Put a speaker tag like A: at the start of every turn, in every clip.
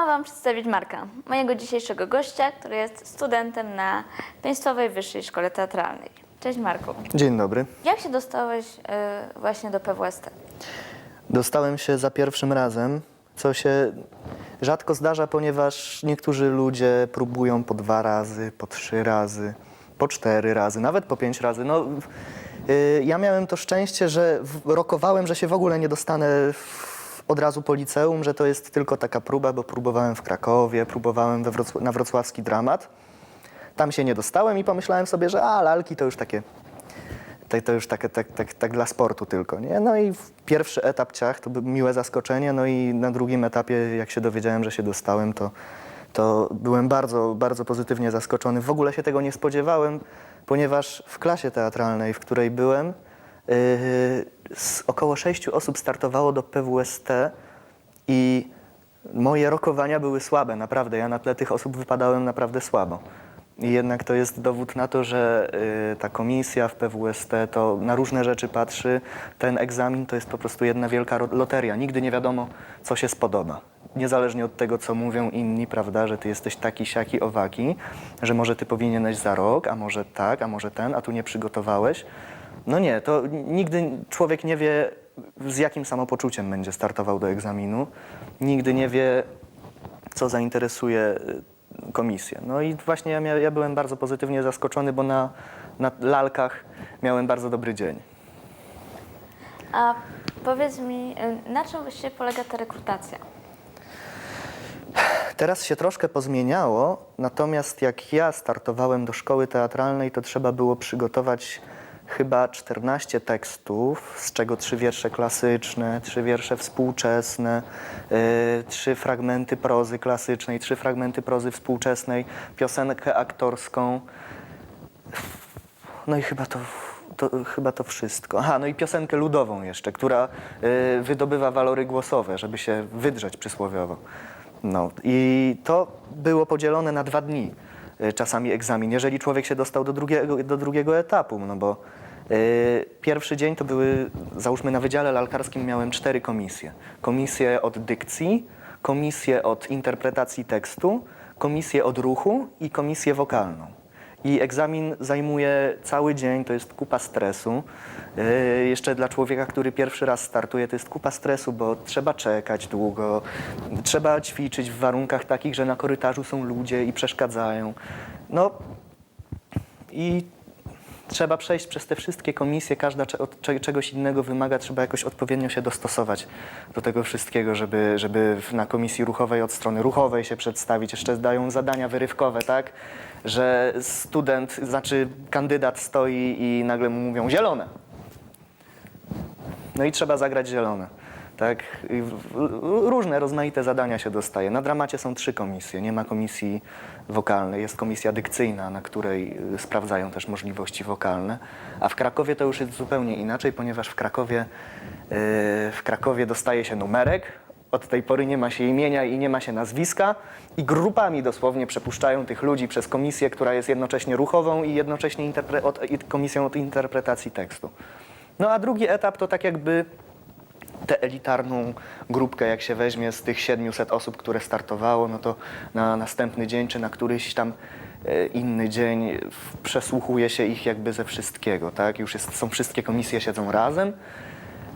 A: Chciałam Wam przedstawić Marka, mojego dzisiejszego gościa, który jest studentem na Państwowej Wyższej Szkole Teatralnej. Cześć Marku.
B: Dzień dobry.
A: Jak się dostałeś y, właśnie do PWST?
B: Dostałem się za pierwszym razem, co się rzadko zdarza, ponieważ niektórzy ludzie próbują po dwa razy, po trzy razy, po cztery razy, nawet po pięć razy. No, y, ja miałem to szczęście, że w- rokowałem, że się w ogóle nie dostanę w, od razu po liceum, że to jest tylko taka próba, bo próbowałem w Krakowie, próbowałem na wrocławski dramat. Tam się nie dostałem i pomyślałem sobie, że a, lalki to już takie to, to już tak, tak, tak, tak dla sportu tylko, nie? No i pierwszy etap ciach to było miłe zaskoczenie, no i na drugim etapie, jak się dowiedziałem, że się dostałem, to, to byłem bardzo, bardzo pozytywnie zaskoczony. W ogóle się tego nie spodziewałem, ponieważ w klasie teatralnej, w której byłem, yy, z około sześciu osób startowało do PWST i moje rokowania były słabe, naprawdę. Ja na tle tych osób wypadałem naprawdę słabo. I jednak to jest dowód na to, że y, ta komisja w PWST to na różne rzeczy patrzy. Ten egzamin to jest po prostu jedna wielka loteria. Nigdy nie wiadomo, co się spodoba. Niezależnie od tego, co mówią inni, prawda, że ty jesteś taki, siaki, owaki, że może ty powinieneś za rok, a może tak, a może ten, a tu nie przygotowałeś. No nie, to nigdy człowiek nie wie, z jakim samopoczuciem będzie startował do egzaminu. Nigdy nie wie, co zainteresuje y, komisję. No i właśnie ja, mia- ja byłem bardzo pozytywnie zaskoczony, bo na, na lalkach miałem bardzo dobry dzień.
A: A powiedz mi, y, na czym właściwie polega ta rekrutacja?
B: Teraz się troszkę pozmieniało, natomiast jak ja startowałem do szkoły teatralnej, to trzeba było przygotować chyba 14 tekstów, z czego trzy wiersze klasyczne, trzy wiersze współczesne, yy, trzy fragmenty prozy klasycznej, trzy fragmenty prozy współczesnej, piosenkę aktorską. No i chyba to, to, chyba to wszystko. Aha, no i piosenkę ludową jeszcze, która y, wydobywa walory głosowe, żeby się wydrzeć przysłowiowo. No i to było podzielone na dwa dni, y, czasami egzamin, jeżeli człowiek się dostał do drugiego, do drugiego etapu, no bo y, pierwszy dzień to były, załóżmy na Wydziale Lalkarskim miałem cztery komisje. Komisję od dykcji, komisję od interpretacji tekstu, komisję od ruchu i komisję wokalną. I egzamin zajmuje cały dzień, to jest kupa stresu. Yy, jeszcze dla człowieka, który pierwszy raz startuje, to jest kupa stresu, bo trzeba czekać długo, trzeba ćwiczyć w warunkach takich, że na korytarzu są ludzie i przeszkadzają. No i trzeba przejść przez te wszystkie komisje, każda od cze- czegoś innego wymaga, trzeba jakoś odpowiednio się dostosować do tego wszystkiego, żeby, żeby na komisji ruchowej od strony ruchowej się przedstawić. Jeszcze dają zadania wyrywkowe, tak? Że student, znaczy kandydat stoi i nagle mu mówią zielone. No i trzeba zagrać zielone. Tak? I Różne rozmaite zadania się dostaje. Na dramacie są trzy komisje. Nie ma komisji wokalnej. Jest komisja dykcyjna, na której y, sprawdzają też możliwości wokalne. A w Krakowie to już jest zupełnie inaczej, ponieważ w Krakowie, y, w Krakowie dostaje się numerek. Od tej pory nie ma się imienia i nie ma się nazwiska i grupami dosłownie przepuszczają tych ludzi przez komisję, która jest jednocześnie ruchową i jednocześnie interpre- od, i komisją od interpretacji tekstu. No a drugi etap to tak jakby tę elitarną grupkę, jak się weźmie z tych 700 osób, które startowało, no to na następny dzień czy na któryś tam e, inny dzień przesłuchuje się ich jakby ze wszystkiego, tak? Już jest, są wszystkie komisje, siedzą razem.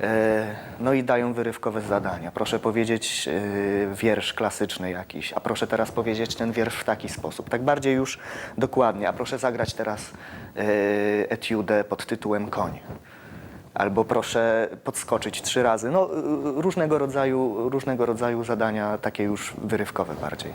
B: e, No i dają wyrywkowe zadania. Proszę powiedzieć e, wiersz klasyczny jakiś, a proszę teraz powiedzieć ten wiersz w taki sposób. Tak bardziej już dokładnie, a proszę zagrać teraz etiudę pod tytułem Koń albo proszę podskoczyć trzy razy. No, y, różnego rodzaju, różnego rodzaju zadania, takie już wyrywkowe bardziej.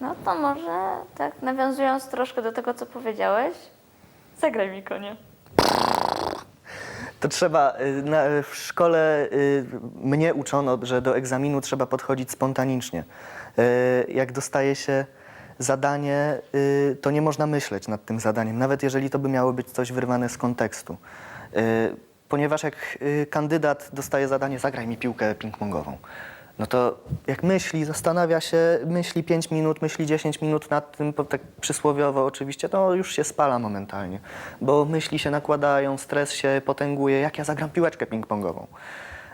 A: No to może, tak nawiązując troszkę do tego, co powiedziałeś, zagraj mi konie.
B: To trzeba, y, na, w szkole y, mnie uczono, że do egzaminu trzeba podchodzić spontanicznie. Y, Jak dostaje się zadanie, y, to nie można myśleć nad tym zadaniem, nawet jeżeli to by miało być coś wyrwane z kontekstu. Y, Ponieważ jak y, kandydat dostaje zadanie, zagraj mi piłkę ping-pongową, no to jak myśli, zastanawia się, myśli 5 minut, myśli 10 minut nad tym, tak przysłowiowo oczywiście, to już się spala momentalnie, bo myśli się nakładają, stres się potęguje, jak ja zagram piłeczkę ping-pongową.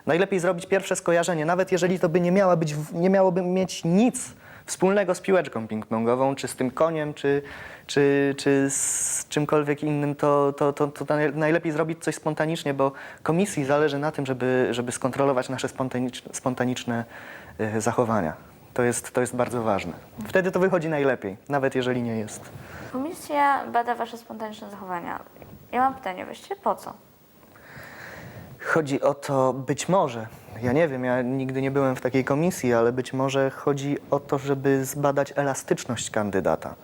B: Najlepiej zrobić pierwsze skojarzenie, nawet jeżeli to by nie, miała być, nie miałoby mieć nic wspólnego z piłeczką ping-pongową, czy z tym koniem, czy, czy, czy z czymkolwiek innym, to, to, to, to naj- najlepiej zrobić coś spontanicznie, bo komisji zależy na tym, żeby, żeby skontrolować nasze spontaniczne, spontaniczne e, zachowania. To jest, to jest bardzo ważne. Wtedy to wychodzi najlepiej, nawet jeżeli nie jest.
A: Komisja bada wasze spontaniczne zachowania. Ja mam pytanie właściwie po co?
B: Chodzi o to, być może, ja nie wiem, ja nigdy nie byłem w takiej komisji, ale być może chodzi o to, żeby zbadać elastyczność kandydata,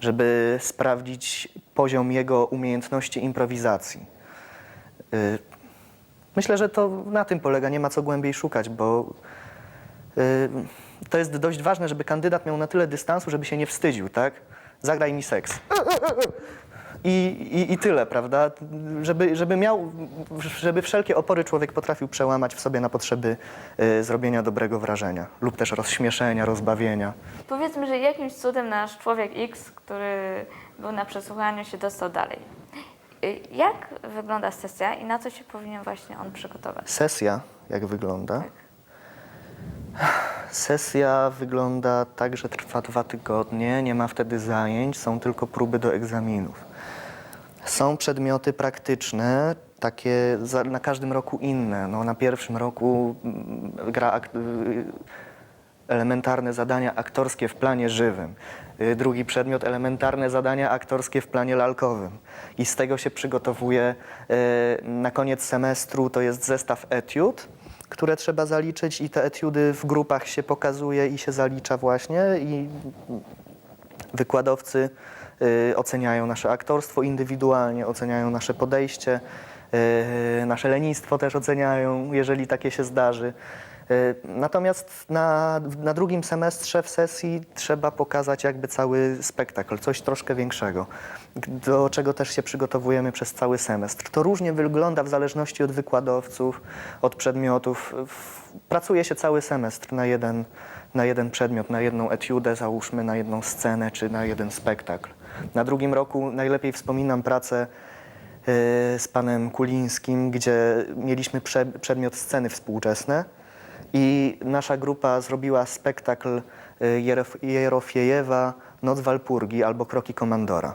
B: żeby sprawdzić poziom jego umiejętności improwizacji. Y, Myślę, że to na tym polega, nie ma co głębiej szukać, bo y, to jest dość ważne, żeby kandydat miał na tyle dystansu, żeby się nie wstydził, tak? Zagraj mi seks. I, i, I tyle, prawda? Żeby, żeby miał, żeby wszelkie opory człowiek potrafił przełamać w sobie na potrzeby y, zrobienia dobrego wrażenia lub też rozśmieszenia, rozbawienia.
A: Powiedzmy, że jakimś cudem nasz człowiek X, który był na przesłuchaniu, się dostał dalej. Y, Jak wygląda sesja i na co się powinien właśnie on przygotować?
B: Sesja, jak wygląda? Sesja wygląda tak, że trwa dwa tygodnie, nie ma wtedy zajęć, są tylko próby do egzaminów. Są przedmioty praktyczne, takie za, na każdym roku inne. No, na pierwszym roku mm, gra ak- y, elementarne zadania aktorskie w planie żywym. Y, Drugi przedmiot elementarne zadania aktorskie w planie lalkowym. I z tego się przygotowuje y, na koniec semestru to jest zestaw etiud, które trzeba zaliczyć i te etiudy w grupach się pokazuje i się zalicza właśnie i wykładowcy y, oceniają nasze aktorstwo indywidualnie, oceniają nasze podejście, y, nasze lenistwo też oceniają, jeżeli takie się zdarzy. Y, Natomiast na, na drugim semestrze w sesji trzeba pokazać jakby cały spektakl, coś troszkę większego, do czego też się przygotowujemy przez cały semestr. To różnie wygląda w zależności od wykładowców, od przedmiotów. Pracuje się cały semestr na jeden, na jeden przedmiot, na jedną etiudę, załóżmy, na jedną scenę czy na jeden spektakl. Na drugim roku najlepiej wspominam pracę y, z panem Kulińskim, gdzie mieliśmy prze, przedmiot sceny współczesne i nasza grupa zrobiła spektakl y, Jerof, Jerofiejewa Noc Walpurgi albo Kroki Komandora.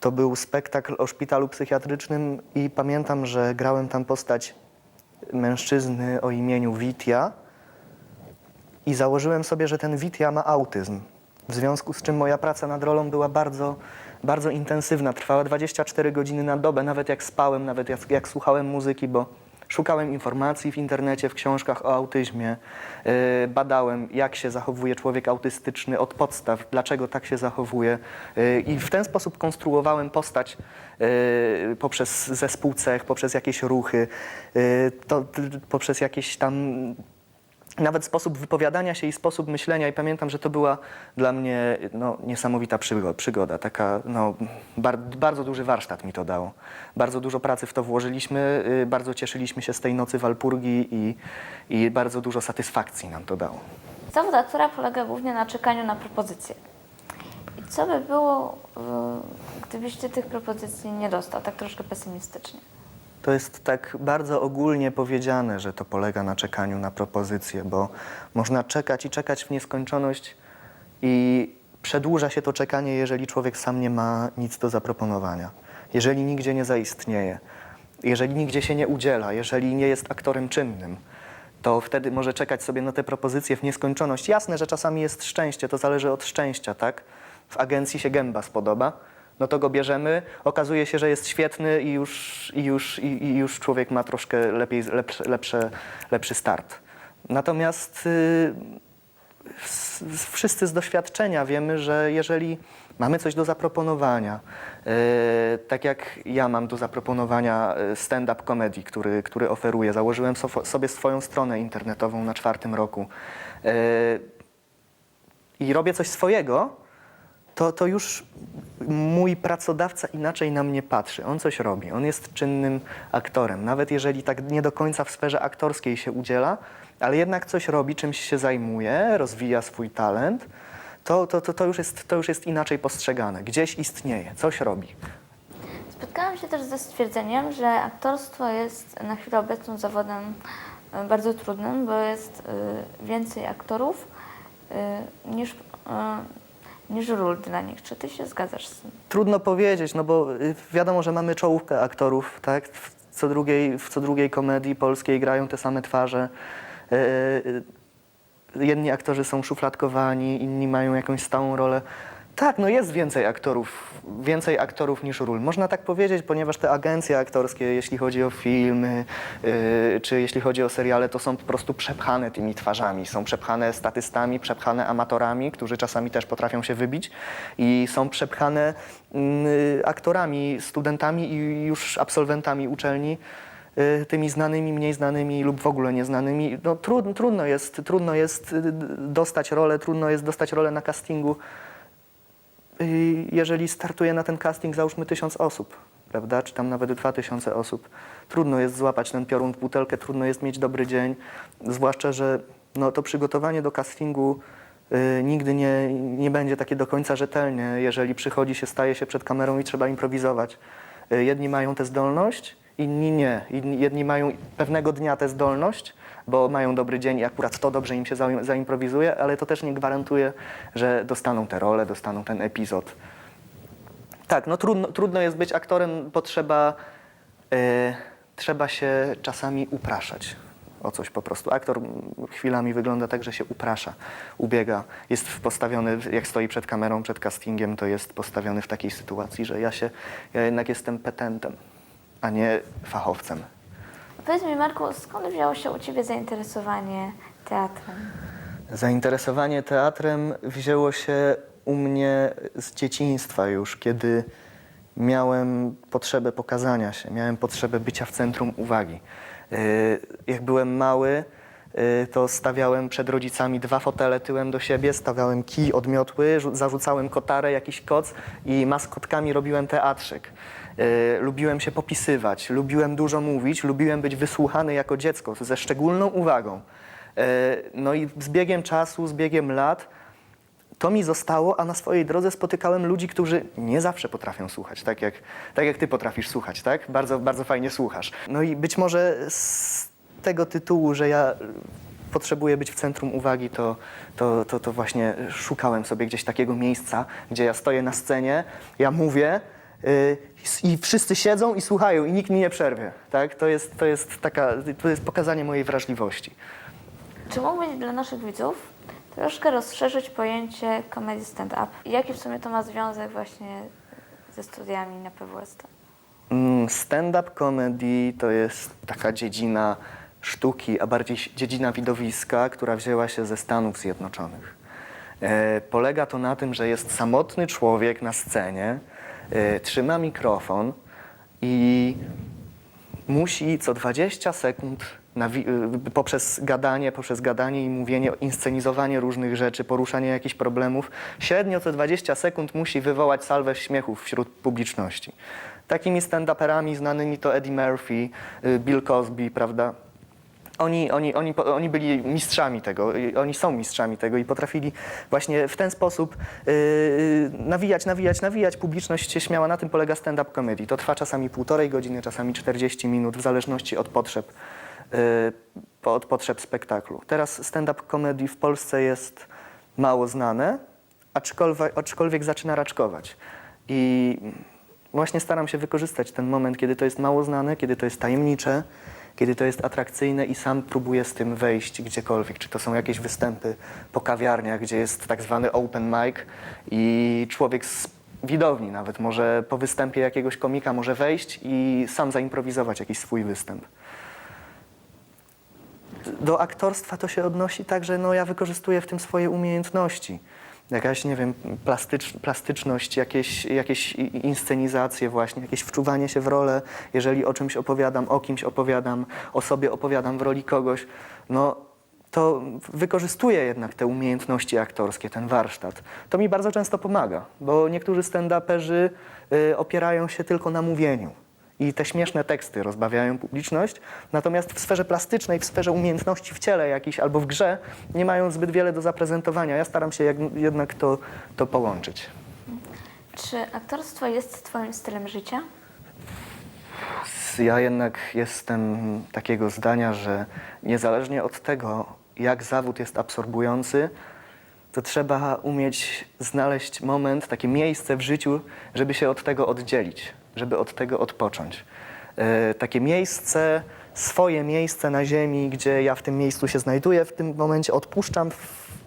B: To był spektakl o szpitalu psychiatrycznym i pamiętam, że grałem tam postać mężczyzny o imieniu Witia i założyłem sobie, że ten Witia ma autyzm. W związku z czym moja praca nad rolą była bardzo, bardzo intensywna. Trwała 24 godziny na dobę, nawet jak spałem, nawet jak, jak słuchałem muzyki, bo szukałem informacji w internecie, w książkach o autyzmie, yy, badałem, jak się zachowuje człowiek autystyczny od podstaw, dlaczego tak się zachowuje. Yy, I w ten sposób konstruowałem postać yy, poprzez zespół cech, poprzez jakieś ruchy, to, poprzez jakieś tam nawet sposób wypowiadania się i sposób myślenia i pamiętam, że to była dla mnie no, niesamowita przygo- przygoda, taka no, bar- bardzo duży warsztat mi to dało. Bardzo dużo pracy w to włożyliśmy, y, bardzo cieszyliśmy się z tej nocy Walpurgi i, i bardzo dużo satysfakcji nam to dało.
A: Aktora polega głównie na czekaniu na propozycje. I co by było, y, gdybyście tych propozycji nie dostał, tak troszkę pesymistycznie?
B: To jest tak bardzo ogólnie powiedziane, że to polega na czekaniu na propozycje, bo można czekać i czekać w nieskończoność i przedłuża się to czekanie, jeżeli człowiek sam nie ma nic do zaproponowania. Jeżeli nigdzie nie zaistnieje, jeżeli nigdzie się nie udziela, jeżeli nie jest aktorem czynnym, to wtedy może czekać sobie na te propozycje w nieskończoność. Jasne, że czasami jest szczęście, to zależy od szczęścia, tak? W agencji się gęba spodoba, no to go bierzemy, okazuje się, że jest świetny i już, i już, i, i już człowiek ma troszkę lepiej, lepsze, lepsze, lepszy start. Natomiast y, s- wszyscy z doświadczenia wiemy, że jeżeli mamy coś do zaproponowania, e, tak jak ja mam do zaproponowania e, stand-up comedy, który, który oferuję, założyłem so, sobie swoją stronę internetową na czwartym roku e, i robię coś swojego, to, to już mój pracodawca inaczej na mnie patrzy. On coś robi, on jest czynnym aktorem. Nawet jeżeli tak nie do końca w sferze aktorskiej się udziela, ale jednak coś robi, czymś się zajmuje, rozwija swój talent, to, to, to, to, już, jest, to już jest inaczej postrzegane. Gdzieś istnieje, coś robi.
A: Spotkałam się też ze stwierdzeniem, że aktorstwo jest na chwilę obecną zawodem y, bardzo trudnym, bo jest y, więcej aktorów y, niż, niż ról dla nich. Czy ty się zgadzasz z tym?
B: Trudno powiedzieć, no bo y, wiadomo, że mamy czołówkę aktorów, tak? W co drugiej, w co drugiej komedii polskiej grają te same twarze. Y, y, Jedni aktorzy są szufladkowani, inni mają jakąś stałą rolę. Tak, no jest więcej aktorów, więcej aktorów niż ról. Można tak powiedzieć, ponieważ te agencje aktorskie, jeśli chodzi o filmy, yy, czy jeśli chodzi o seriale, to są po prostu przepchane tymi twarzami. Są przepchane statystami, przepchane amatorami, którzy czasami też potrafią się wybić i są przepchane yy, aktorami, studentami i już absolwentami uczelni y, tymi znanymi, mniej znanymi lub w ogóle nieznanymi. No, trud, trudno, jest, trudno jest y, dostać rolę, trudno jest dostać rolę na castingu, jeżeli startuje na ten casting załóżmy tysiąc osób, prawda, czy tam nawet dwa tysiące osób. Trudno jest złapać ten piorun w butelkę, trudno jest mieć dobry dzień, zwłaszcza, że no, to przygotowanie do castingu y, nigdy nie, nie będzie takie do końca rzetelnie, jeżeli przychodzi się, staje się przed kamerą i trzeba improwizować. Y, Jedni mają tę zdolność, inni nie. Jedni mają pewnego dnia tę zdolność, bo mają dobry dzień i akurat to dobrze im się zaim- zaimprowizuje, ale to też nie gwarantuje, że dostaną tę rolę, dostaną ten epizod. Tak, no trudno, trudno jest być aktorem, bo trzeba, e, trzeba się czasami upraszać o coś po prostu. Aktor chwilami wygląda tak, że się uprasza, ubiega. Jest postawiony, jak stoi przed kamerą, przed castingiem, to jest postawiony w takiej sytuacji, że ja się, ja jednak jestem petentem, a nie fachowcem.
A: Powiedz mi, Marku, skąd wzięło się u ciebie zainteresowanie teatrem?
B: Zainteresowanie teatrem wzięło się u mnie z dzieciństwa już, kiedy miałem potrzebę pokazania się, miałem potrzebę bycia w centrum uwagi. Yy, Jak byłem mały, yy, to stawiałem przed rodzicami dwa fotele tyłem do siebie, stawiałem kij, odmiotły, rzu- zarzucałem kotarę, jakiś koc i maskotkami robiłem teatrzyk. Yy, Lubiłem się popisywać, lubiłem dużo mówić, lubiłem być wysłuchany jako dziecko ze szczególną uwagą. E, No i z biegiem czasu, z biegiem lat to mi zostało, a na swojej drodze spotykałem ludzi, którzy nie zawsze potrafią słuchać, tak jak, tak jak ty potrafisz słuchać, tak? Bardzo, bardzo fajnie słuchasz. No i być może z tego tytułu, że ja potrzebuję być w centrum uwagi, to, to, to, to właśnie szukałem sobie gdzieś takiego miejsca, gdzie ja stoję na scenie, ja mówię, i wszyscy siedzą i słuchają i nikt mi nie przerwie. Tak? To, jest, to, jest taka, to jest pokazanie mojej wrażliwości.
A: Czy mógłbyś dla naszych widzów troszkę rozszerzyć pojęcie comedy stand-up? Jaki w sumie to ma związek właśnie ze studiami na PWST?
B: Mm, Stand-up comedy to jest taka dziedzina sztuki, a bardziej dziedzina widowiska, która wzięła się ze Stanów Zjednoczonych. E, polega to na tym, że jest samotny człowiek na scenie, trzyma mikrofon i musi co 20 sekund y, poprzez gadanie, poprzez gadanie i mówienie, inscenizowanie różnych rzeczy, poruszanie jakichś problemów, średnio co 20 sekund musi wywołać salwę śmiechów wśród publiczności. Takimi stand-uperami znanymi to Eddie Murphy, y, Bill Cosby, prawda? Oni, oni, oni, oni byli mistrzami tego, oni są mistrzami tego i potrafili właśnie w ten sposób yy, nawijać, nawijać, nawijać. Publiczność się śmiała. Na tym polega stand-up comedy. To trwa czasami półtorej godziny, czasami 40 minut, w zależności od potrzeb, yy, od potrzeb spektaklu. Teraz stand-up comedy w Polsce jest mało znane, aczkolwiek, aczkolwiek zaczyna raczkować. I właśnie staram się wykorzystać ten moment, kiedy to jest mało znane, kiedy to jest tajemnicze, kiedy to jest atrakcyjne i sam próbuję z tym wejść gdziekolwiek. Czy to są jakieś występy po kawiarniach, gdzie jest tak zwany open mic i człowiek z widowni nawet może po występie jakiegoś komika może wejść i sam zaimprowizować jakiś swój występ. Do aktorstwa to się odnosi tak, że no, ja wykorzystuję w tym swoje umiejętności. Jakaś, nie wiem, plastycz, plastyczność, jakieś, jakieś inscenizacje właśnie, jakieś wczuwanie się w rolę, jeżeli o czymś opowiadam, o kimś opowiadam, o sobie opowiadam w roli kogoś, no to wykorzystuję jednak te umiejętności aktorskie, ten warsztat. To mi bardzo często pomaga, bo niektórzy stand-uperzy y, opierają się tylko na mówieniu i te śmieszne teksty rozbawiają publiczność, natomiast w sferze plastycznej, w sferze umiejętności w ciele jakiś albo w grze nie mają zbyt wiele do zaprezentowania. Ja staram się jak, jednak to, to połączyć.
A: Czy aktorstwo jest twoim stylem życia?
B: Ja jednak jestem takiego zdania, że niezależnie od tego, jak zawód jest absorbujący, to trzeba umieć znaleźć moment, takie miejsce w życiu, żeby się od tego oddzielić, żeby od tego odpocząć. E, takie miejsce, swoje miejsce na ziemi, gdzie ja w tym miejscu się znajduję, w tym momencie odpuszczam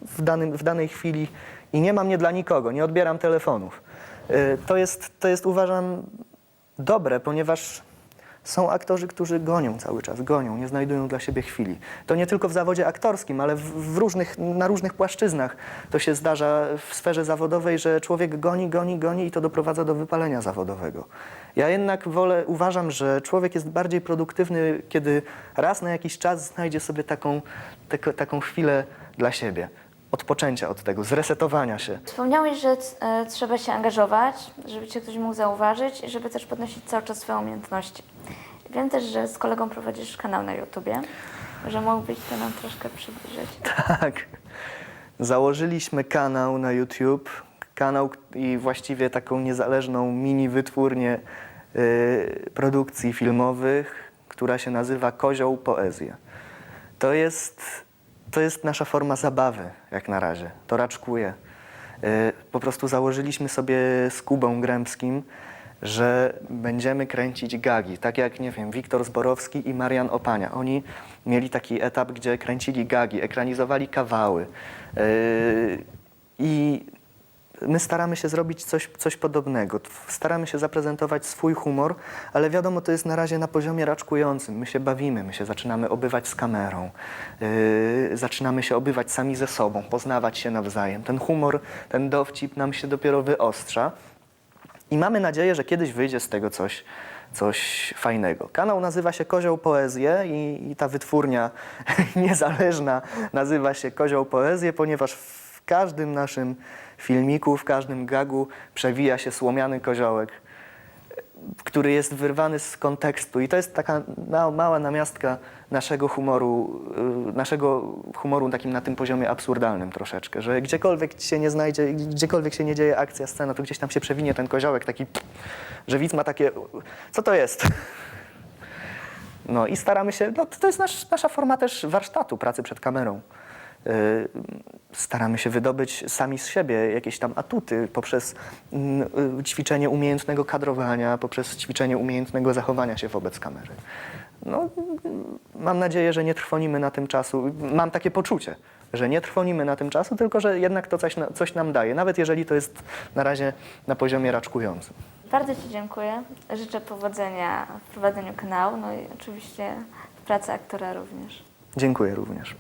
B: w, danym, w danej chwili i nie mam nie dla nikogo, nie odbieram telefonów. E, to, jest, to jest uważam dobre, ponieważ są aktorzy, którzy gonią cały czas, gonią, nie znajdują dla siebie chwili. To nie tylko w zawodzie aktorskim, ale w, różnych, na różnych płaszczyznach to się zdarza w sferze zawodowej, że człowiek goni, goni, goni i to doprowadza do wypalenia zawodowego. Ja jednak wolę, uważam, że człowiek jest bardziej produktywny, kiedy raz na jakiś czas znajdzie sobie taką, taką chwilę dla siebie. Odpoczęcia od tego, zresetowania się.
A: Wspomniałeś, że e, trzeba się angażować, żeby cię ktoś mógł zauważyć i żeby też podnosić cały czas swoje umiejętności. Wiem też, że z kolegą prowadzisz kanał na YouTubie, że mógłbyś to nam troszkę przybliżyć.
B: Tak. Założyliśmy kanał na YouTube, kanał i właściwie taką niezależną mini wytwórnię y, produkcji filmowych, która się nazywa Kozioł Poezja. To jest, to jest nasza forma zabawy, jak na razie. To raczkuje. Y, po prostu założyliśmy sobie z Kubą że będziemy kręcić gagi, tak jak, nie wiem, Wiktor Zborowski i Marian Opania. Oni mieli taki etap, gdzie kręcili gagi, ekranizowali kawały. Yy, I my staramy się zrobić coś, coś podobnego. Staramy się zaprezentować swój humor, ale wiadomo, to jest na razie na poziomie raczkującym. My się bawimy, my się zaczynamy obywać z kamerą, yy, zaczynamy się obywać sami ze sobą, poznawać się nawzajem. Ten humor, ten dowcip nam się dopiero wyostrza. I mamy nadzieję, że kiedyś wyjdzie z tego coś, coś fajnego. Kanał nazywa się Kozioł Poezję i, i ta wytwórnia niezależna nazywa się Kozioł Poezję, ponieważ w każdym naszym filmiku, w każdym gagu przewija się słomiany koziołek, który jest wyrwany z kontekstu. I to jest taka ma- mała namiastka naszego humoru, y, naszego humoru takim na tym poziomie absurdalnym troszeczkę, że gdziekolwiek się nie znajdzie, gdziekolwiek się nie dzieje akcja, scena, to gdzieś tam się przewinie ten koziołek taki, że widz ma takie, co to jest? No i staramy się, no to jest nasz, nasza forma też warsztatu, pracy przed kamerą. Yy, Staramy się wydobyć sami z siebie jakieś tam atuty poprzez mm, y, ćwiczenie umiejętnego kadrowania, poprzez ćwiczenie umiejętnego zachowania się wobec kamery. No, mam nadzieję, że nie trwonimy na tym czasu. Mam takie poczucie, że nie trwonimy na tym czasu, tylko że jednak to coś, coś nam daje, nawet jeżeli to jest na razie na poziomie raczkującym.
A: Bardzo Ci dziękuję. Życzę powodzenia w prowadzeniu kanału, no i oczywiście w pracy aktora również.
B: Dziękuję również.